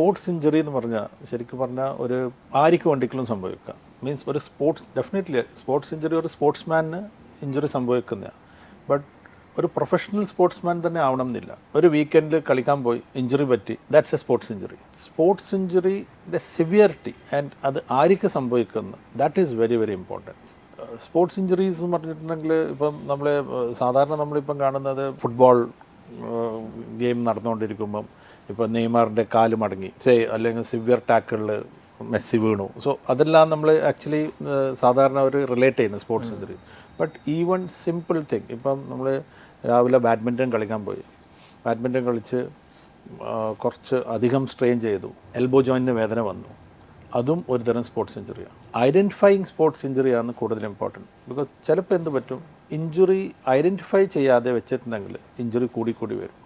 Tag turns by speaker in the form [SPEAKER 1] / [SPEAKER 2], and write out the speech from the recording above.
[SPEAKER 1] Sports injury എന്ന് പറഞ്ഞാൽ ശരിക്കും പറഞ്ഞാൽ ഒരു ആർക്ക് വേണ്ടിക്കലും സംഭവിക്കാം. മീൻസ് ഒരു സ്പോർട്സ് ഡെഫിനറ്റ്ലി സ്പോർട്സ് ഇഞ്ചറി ഒരു സ്പോർട്സ്മാനിന് ഇഞ്ചറി സംഭവിക്കുന്നതാണ് ബട്ട് ഒരു പ്രൊഫഷണൽ സ്പോർട്സ്മാൻ തന്നെ ആവണം എന്നില്ല. ഒരു വീക്കെൻഡിൽ കളിക്കാൻ പോയി ഇഞ്ചറി പറ്റി that's a sports injury sports ഇഞ്ചറിയുടെ severity and അത് ആർക്ക് സംഭവിക്കുന്നു that is very very important sports injuries എന്ന് പറഞ്ഞിട്ടുണ്ടെങ്കിൽ ഇപ്പം നമ്മൾ സാധാരണ നമ്മളിപ്പം കാണുന്നത് ഫുട്ബോൾ ഗെയിം നടന്നുകൊണ്ടിരിക്കുമ്പം ഇപ്പോൾ നെയ്മാറിന്റെ കാൽ മടങ്ങി. സേ അല്ലെങ്കിൽ സിവിയർ ടാക്കിളിൽ മെസ്സി വീണു. സോ അതെല്ലാം നമ്മൾ ആക്ച്വലി സാധാരണ ഒരു റിലേറ്റ് ചെയ്യുന്നു സ്പോർട്സ് ഇതിൽ ബട്ട് ഈവൺ സിമ്പിൾ തിങ് ഇപ്പം നമ്മൾ രാവിലെ ബാഡ്മിന്റൺ കളിക്കാൻ പോയി. ബാഡ്മിന്റൺ കളിച്ച് കുറച്ച് അധികം സ്ട്രെയിൻ ചെയ്തു. എൽബോ ജോയിന്റിന് വേദന വന്നു. അതും ഒരു തരം സ്പോർട്സ് ഇഞ്ചുറിയാണ് ഐഡന്റിഫൈങ് സ്പോർട്സ് ഇഞ്ചുറിയാണ് കൂടുതൽ ഇമ്പോർട്ടന്റ് ബിക്കോസ് ചിലപ്പോൾ എന്ത് പറ്റും? ഇഞ്ചുറി ഐഡന്റിഫൈ ചെയ്യാതെ വെച്ചിട്ടുണ്ടെങ്കിൽ ഇഞ്ചുറി കൂടി കൂടി വരും.